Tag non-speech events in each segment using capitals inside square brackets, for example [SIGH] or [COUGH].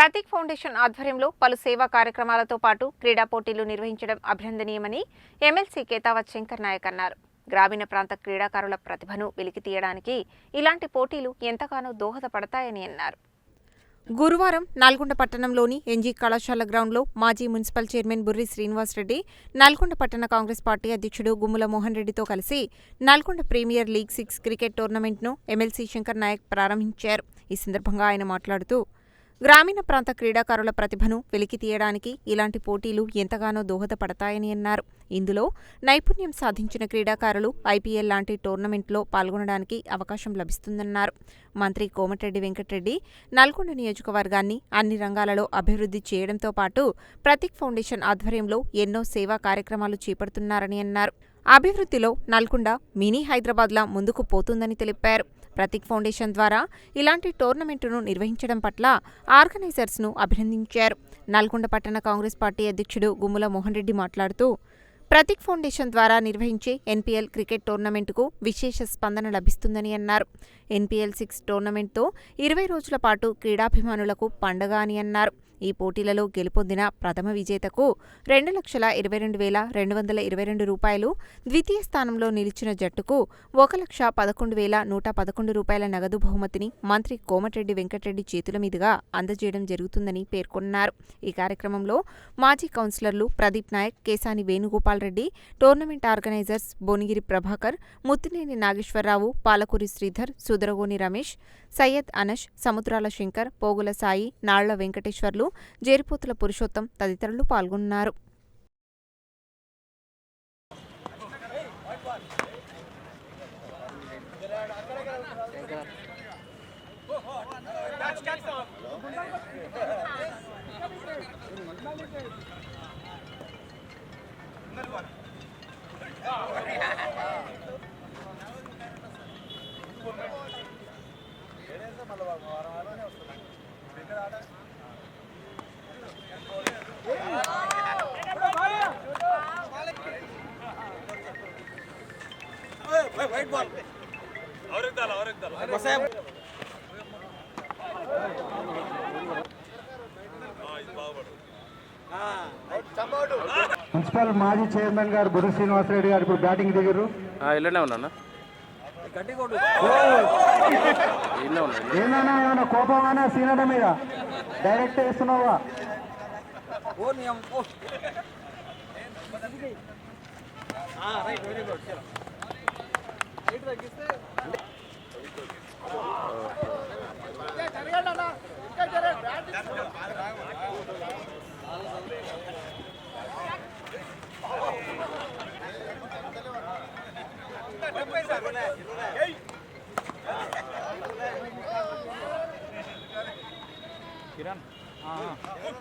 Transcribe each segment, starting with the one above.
Prateek foundation ఆధ్వర్యంలో పలు సేవా కార్యక్రమాలతో పాటు క్రీడా పోటీలు నిర్వహించడం అభినందనీయమని ఎమ్మెల్సీ కేతావత్ శంకర్ నాయక్ అన్నారు. గ్రామీణ ప్రాంత క్రీడాకారుల ప్రతిభను వెలికి తీయడానికి ఇలాంటి పోటీలు ఎంతగానో దోహదపడతాయని అన్నారు. గురువారం నల్గొండ పట్టణంలోని ఎన్జీ కళాశాల గ్రౌండ్లో మాజీ మున్సిపల్ చైర్మన్ బుర్రి శ్రీనివాసరెడ్డి నల్గొండ పట్టణ కాంగ్రెస్ పార్టీ అధ్యక్షుడు గుమ్ముల మోహన్ రెడ్డితో కలిసి Nalgonda premier league six cricket టోర్నమెంట్ను MLC Shankar Naik ప్రారంభించారు. ఈ సందర్భంగా ఆయన మాట్లాడుతూ గ్రామీణ ప్రాంత క్రీడాకారుల ప్రతిభను వెలికి తీయడానికి ఇలాంటి పోటీలు ఎంతగానో దోహదపడతాయని అన్నారు. ఇందులో నైపుణ్యం సాధించిన క్రీడాకారులు ఐపీఎల్ లాంటి టోర్నమెంట్లో పాల్గొనడానికి అవకాశం లభిస్తుందన్నారు. మంత్రి కోమటిరెడ్డి వెంకటరెడ్డి నల్గొండ నియోజకవర్గాన్ని అన్ని రంగాలలో అభివృద్ధి చేయడంతో పాటు ప్రతీక్ ఫౌండేషన్ ఆధ్వర్యంలో ఎన్నో సేవా కార్యక్రమాలు చేపడుతున్నారని అన్నారు. అభివృద్ధిలో నల్గొండ మినీ హైదరాబాద్లా ముందుకు పోతుందని తెలిపారు. ప్రతీక్ ఫౌండేషన్ ద్వారా ఇలాంటి టోర్నమెంటును నిర్వహించడం పట్ల ఆర్గనైజర్స్ను అభినందించారు. నల్గొండ పట్టణ కాంగ్రెస్ పార్టీ అధ్యక్షుడు గుమ్ముల మోహన్ రెడ్డి మాట్లాడుతూ ప్రతీక్ ఫౌండేషన్ ద్వారా నిర్వహించే ఎన్పీఎల్ క్రికెట్ టోర్నమెంటుకు విశేష స్పందన లభిస్తుందని అన్నారు. ఎన్పీఎల్ సిక్స్ టోర్నమెంట్తో ఇరవై రోజుల పాటు క్రీడాభిమానులకు పండగ అని అన్నారు. ఈ పోటీలలో గెలుపొందిన ప్రథమ విజేతకు రెండు లక్షల ఇరవై రెండు వేల రెండు వందల ఇరవై రెండు రూపాయలు ద్వితీయ స్థానంలో నిలిచిన జట్టుకు ఒక లక్ష పదకొండు వేల నూట పదకొండు రూపాయల నగదు బహుమతిని మంత్రి కోమటిరెడ్డి వెంకటరెడ్డి చేతుల మీదుగా అందజేయడం జరుగుతుందని పేర్కొన్నారు. ఈ కార్యక్రమంలో మాజీ కౌన్సిలర్లు ప్రదీప్ నాయక్ కేసాని వేణుగోపాల్ రెడ్డి టోర్నమెంట్ ఆర్గనైజర్స్ బోనిగిరి ప్రభాకర్ ముత్తినేని నాగేశ్వరరావు పాలకూరి శ్రీధర్ సుదరగోని రమేష్ సయ్యద్ అనష్ సముద్రాల శంకర్ పోగుల సాయి నాళ్ళ వెంకటేశ్వర్లు జేరిపోతుల పురుషోత్తం తదితరులు పాల్గొన్నారు. [LAUGHS] మున్సిపల్ మాజీ చైర్మన్ గారు బుర్రి శ్రీనివాసరెడ్డి గారు ఇప్పుడు బ్యాటింగ్ దిగారు ఆ, ఇల్లనే ఉన్నా ఉన్నా ఏమైనా ఏమైనా కోపమైనా సీనడ మీద డైరెక్ట్ వేస్తున్నావా?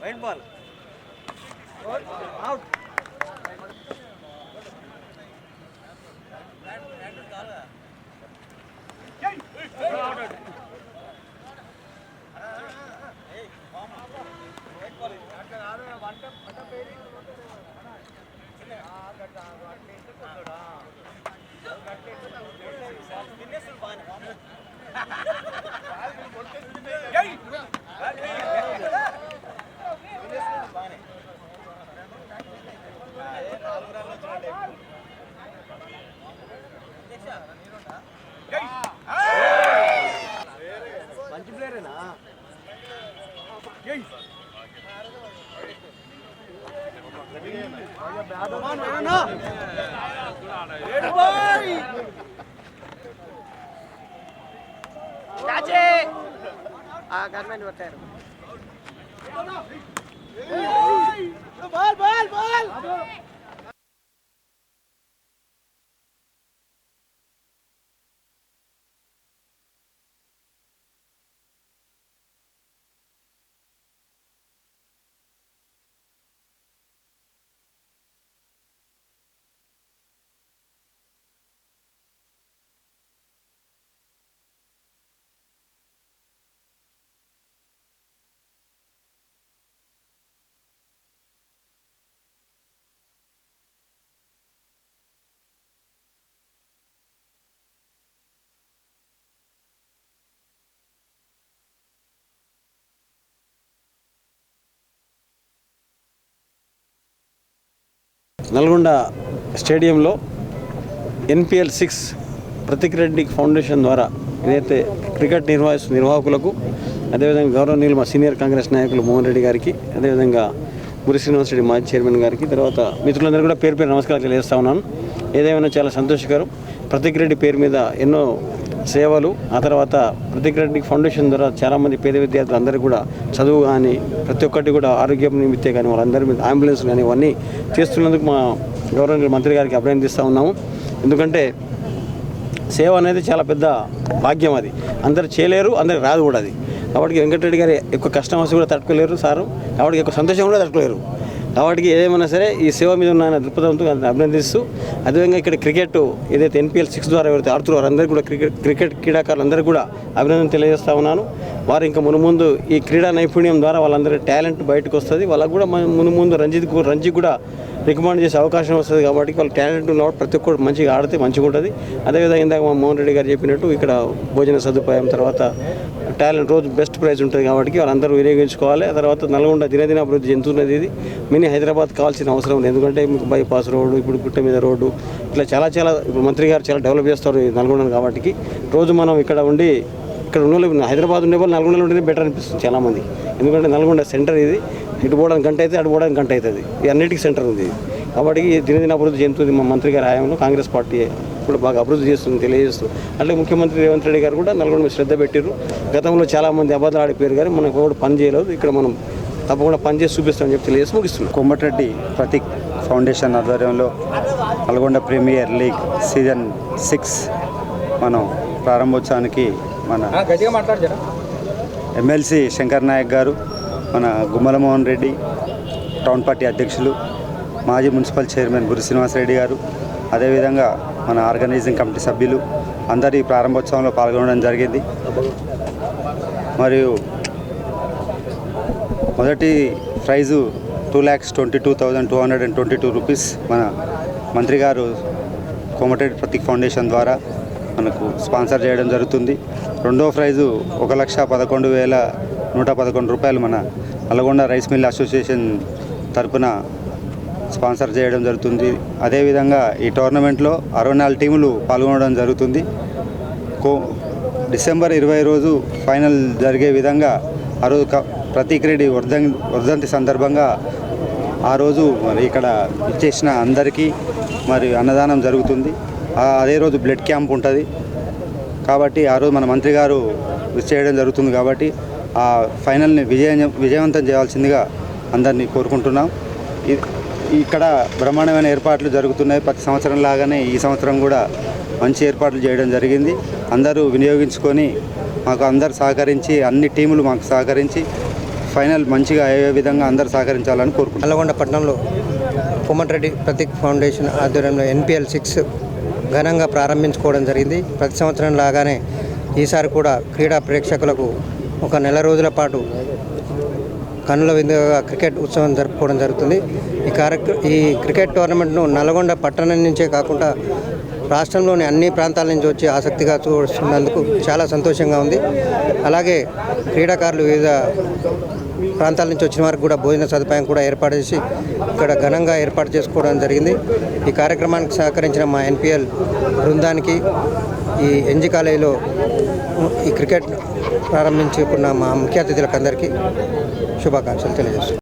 కొంచెం వైట్ బాల్ మంచి ప్లేయరేనా గవర్నమెంట్ కొట్టారు. Ball ball ball! నల్గొండ స్టేడియంలో NPL six Prateek Reddy foundation ద్వారా ఏదైతే క్రికెట్ నిర్వాహ నిర్వాహకులకు అదేవిధంగా గౌరవనీయులు మా సీనియర్ కాంగ్రెస్ నాయకులు మోహన్ రెడ్డి గారికి అదేవిధంగా మురి శ్రీనివాస్ రెడ్డి మాజీ చైర్మన్ గారికి తర్వాత మిత్రులందరూ కూడా పేరు పేరు నమస్కారాలు తెలియజేస్తా ఉన్నాను. ఏదేమైనా చాలా సంతోషకరం. ప్రతీక్ రెడ్డి పేరు మీద ఎన్నో సేవలు ఆ తర్వాత ప్రతీక్ ఫౌండేషన్ ద్వారా చాలామంది పేద విద్యార్థులు అందరూ కూడా చదువు కానీ ప్రతి ఒక్కటి కూడా ఆరోగ్యం నిమిత్తే కానీ వాళ్ళందరి మీద అంబులెన్స్ కానీ ఇవన్నీ చేస్తున్నందుకు మా గౌరవనీయులు మంత్రి గారికి అభినందిస్తూ ఉన్నాము. ఎందుకంటే సేవ అనేది చాలా పెద్ద భాగ్యం అది. అందరు చేయలేరు అందరికి రాదు కూడా అది. కాబట్టి వెంకటరెడ్డి గారి ఎక్కువ కష్టం వస్తే కూడా తట్టుకోలేరు సారు. కాబట్టి ఎక్కువ సంతోషం కూడా తట్టుకోలేరు. కాబట్టి ఏదేమైనా సరే ఈ సేవ మీద ఉన్న దృక్పథంతో అభినందిస్తూ అదేవిధంగా ఇక్కడ క్రికెట్ ఏదైతే ఎన్పిఎల్ సిక్స్ ద్వారా ఎవరైతే ఆడుతున్నారు వారందరికీ కూడా క్రికెట్ క్రికెట్ క్రీడాకారులందరూ కూడా అభినందన తెలియజేస్తా ఉన్నాను. వారు ఇంకా మునుముందు ఈ క్రీడా నైపుణ్యం ద్వారా వాళ్ళందరి టాలెంట్ బయటకు వస్తుంది. వాళ్ళకు కూడా మునుముందు రంజిత్ రంజిత్ కూడా రికమెండ్ చేసే అవకాశం వస్తుంది కాబట్టి వాళ్ళ టాలెంట్ ఉన్నవాడు ప్రతి ఒక్కరు మంచిగా ఆడితే మంచిగా ఉంటుంది అదేవిధంగా ఇందాక మా మోహన్ రెడ్డి గారు చెప్పినట్టు ఇక్కడ భోజన సదుపాయం తర్వాత టాలెంట్ రోజు బెస్ట్ ప్రైజ్ ఉంటుంది కాబట్టి వాళ్ళందరూ వినియోగించుకోవాలి. తర్వాత నల్గొండ దినదిన అభివృద్ధి చెందుతున్నది ఇది మినీ హైదరాబాద్ కావాల్సిన అవసరం ఉంది. ఎందుకంటే మీకు బైపాస్ రోడ్డు ఇప్పుడు గుట్ట మీద రోడ్డు ఇట్లా చాలా చాలా ఇప్పుడు మంత్రి గారు చాలా డెవలప్ చేస్తారు ఈ నల్గొండను కాబట్టి రోజు మనం ఇక్కడ ఉండి ఇక్కడ ఉన్న వాళ్ళు హైదరాబాద్ ఉండే వాళ్ళు నల్గొండలో ఉంటేనే బెటర్ అనిపిస్తుంది చాలామంది. ఎందుకంటే నల్గొండ సెంటర్ ఇది. ఇటు పోవడానికి గంట అయితే అటు పోవడానికి గంట అవుతుంది. ఇది అన్నిటికీ సెంటర్ ఉంది. ఇది కాబట్టి ఈ దినదిన అభివృద్ధి చెందుతుంది మా మంత్రి గారి హయాంలో కాంగ్రెస్ పార్టీ కూడా బాగా అభివృద్ధి చేస్తుంది తెలియజేస్తూ అట్లే ముఖ్యమంత్రి రేవంత్ రెడ్డి గారు కూడా నల్గొండ మీద శ్రద్ధ పెట్టారు గతంలో చాలామంది అబద్ధాలు ఆడిపోయారు కానీ మనకు కూడా పని చేయలేదు. ఇక్కడ మనం తప్పకుండా పని చేసి చూపిస్తామని చెప్పి తెలియజేసి ముగిస్తున్నాం. కోమటిరెడ్డి ప్రతీక్ ఫౌండేషన్ ఆధ్వర్యంలో Nalgonda premier league season six మనం ప్రారంభోత్సవానికి మన ఎమ్మెల్సీ శంకర్ నాయక్ గారు మన గుమ్మల మోహన్ రెడ్డి టౌన్ పార్టీ అధ్యక్షులు మాజీ మున్సిపల్ చైర్మన్ గురు శ్రీనివాసరెడ్డి గారు అదేవిధంగా మన ఆర్గనైజింగ్ కమిటీ సభ్యులు అందరి ప్రారంభోత్సవంలో పాల్గొనడం జరిగింది. మరియు మొదటి prize two lakhs twenty two thousand two hundred and twenty two rupees మన మంత్రి గారు కోమటిరెడ్డి ప్రతీక్ ఫౌండేషన్ ద్వారా మనకు స్పాన్సర్ చేయడం జరుగుతుంది. రెండో ప్రైజు ఒక లక్ష పదకొండు వేల నూట పదకొండు రూపాయలు మన నల్గొండ రైస్ మిల్ అసోసియేషన్ తరపున స్పాన్సర్ చేయడం జరుగుతుంది. అదేవిధంగా ఈ టోర్నమెంట్లో అరవై నాలుగు టీములు పాల్గొనడం జరుగుతుంది. కో డిసెంబర్ ఇరవై రోజు ఫైనల్ జరిగే విధంగా ఆ రోజు క- క్రీడి వర్ధం వర్ధంతి సందర్భంగా ఆ రోజు మరి ఇక్కడ ఇచ్చేసిన అందరికీ మరి అన్నదానం జరుగుతుంది. అదే రోజు బ్లడ్ క్యాంప్ ఉంటుంది. కాబట్టి ఆ రోజు మన మంత్రి గారు చేయడం జరుగుతుంది కాబట్టి ఆ ఫైనల్ని విజయ విజయవంతం చేయాల్సిందిగా అందరినీ కోరుకుంటున్నాం. ఇది ఇక్కడ బ్రహ్మాండమైన ఏర్పాట్లు జరుగుతున్నాయి. ప్రతి సంవత్సరం లాగానే ఈ సంవత్సరం కూడా మంచి ఏర్పాట్లు చేయడం జరిగింది. అందరూ వినియోగించుకొని మాకు అందరు సహకరించి అన్ని టీములు మాకు సహకరించి ఫైనల్ మంచిగా అయ్యే విధంగా అందరు సహకరించాలని కోరుకుంటున్నాం. నల్గొండ పట్టణంలో కోమటిరెడ్డి ప్రతీక్ ఫౌండేషన్ ఆధ్వర్యంలో ఎన్పిఎల్ సిక్స్ ఘనంగా ప్రారంభించుకోవడం జరిగింది. ప్రతి సంవత్సరం లాగానే ఈసారి కూడా క్రీడా ప్రేక్షకులకు ఒక నెల రోజుల పాటు కన్నుల విందుగా క్రికెట్ ఉత్సవం జరుపుకోవడం జరుగుతుంది. ఈ కార్యక్ర ఈ క్రికెట్ టోర్నమెంట్ను నల్గొండ పట్టణం నుంచే కాకుండా రాష్ట్రంలోని అన్ని ప్రాంతాల నుంచి వచ్చి ఆసక్తిగా చూస్తున్నందుకు చాలా సంతోషంగా ఉంది. అలాగే క్రీడాకారులు వివిధ ప్రాంతాల నుంచి వచ్చిన వారికి కూడా భోజన సదుపాయం కూడా ఏర్పాటు చేసి ఇక్కడ ఘనంగా ఏర్పాటు చేసుకోవడం జరిగింది. ఈ కార్యక్రమానికి సహకరించిన మా ఎన్పిఎల్ బృందానికి ఈ ఎన్జి కాలేజీలో ఈ క్రికెట్ ప్రారంభించుకున్న మా ముఖ్య అతిథులకు అందరికీ శుభాకాంక్షలు తెలియజేస్తున్నాను